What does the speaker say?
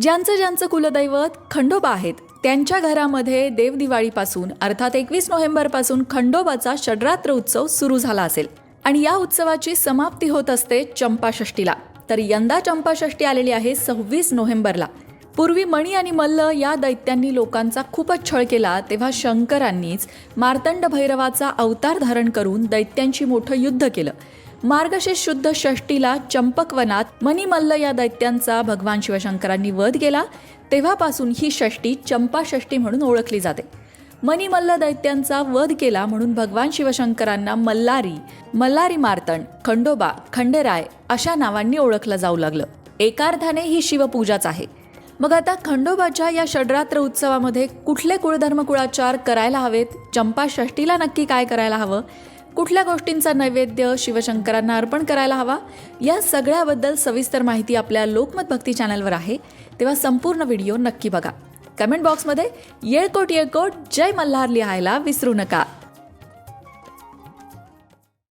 ज्यांचं ज्यांचं कुलदैवत खंडोबा आहेत त्यांच्या घरामध्ये देवदिवाळीपासून अर्थात एकवीस नोव्हेंबरपासून खंडोबाचा षड्रात्र उत्सव सुरू झाला असेल. आणि या उत्सवाची समाप्ती होत असते चंपाषष्टीला तर यंदा चंपाषष्टी आलेली आहे सव्वीस नोव्हेंबरला. पूर्वी मणी आणि मल्ल या दैत्यांनी लोकांचा खूपच छळ केला तेव्हा शंकरांनीच मार्तंड भैरवाचा अवतार धारण करून दैत्यांशी मोठं युद्ध केलं. मार्गशीर्ष शुद्ध षष्टीला चंपकवनात मणिमल्ल या दैत्यांचा भगवान शिवशंकरांनी वध केला. तेव्हापासून ही षष्टी चंपाषष्टी म्हणून ओळखली जाते. मणिमल्ल दैत्यांचा वध केला म्हणून भगवान शिवशंकरांना मल्लारी मल्लारी मार्तण खंडोबा खंडेराय अशा नावांनी ओळखलं जाऊ लागलं. एकार्थाने ही शिवपूजाच आहे. मग आता खंडोबाच्या या षड्रात्र उत्सवामध्ये कुठले कुळधर्म कुळाचार करायला हवेत? चंपाषष्टीला नक्की काय करायला हवं? कुठल्या गोष्टींचा नैवेद्य शिवशंकरांना अर्पण करायला हवा? या सगळ्याबद्दल सविस्तर माहिती आपल्या लोकमत भक्ती चॅनलवर आहे. तेव्हा संपूर्ण व्हिडिओ नक्की बघा. कमेंट बॉक्समध्ये येळकोट येळकोट जय मल्हार लिहायला विसरू नका.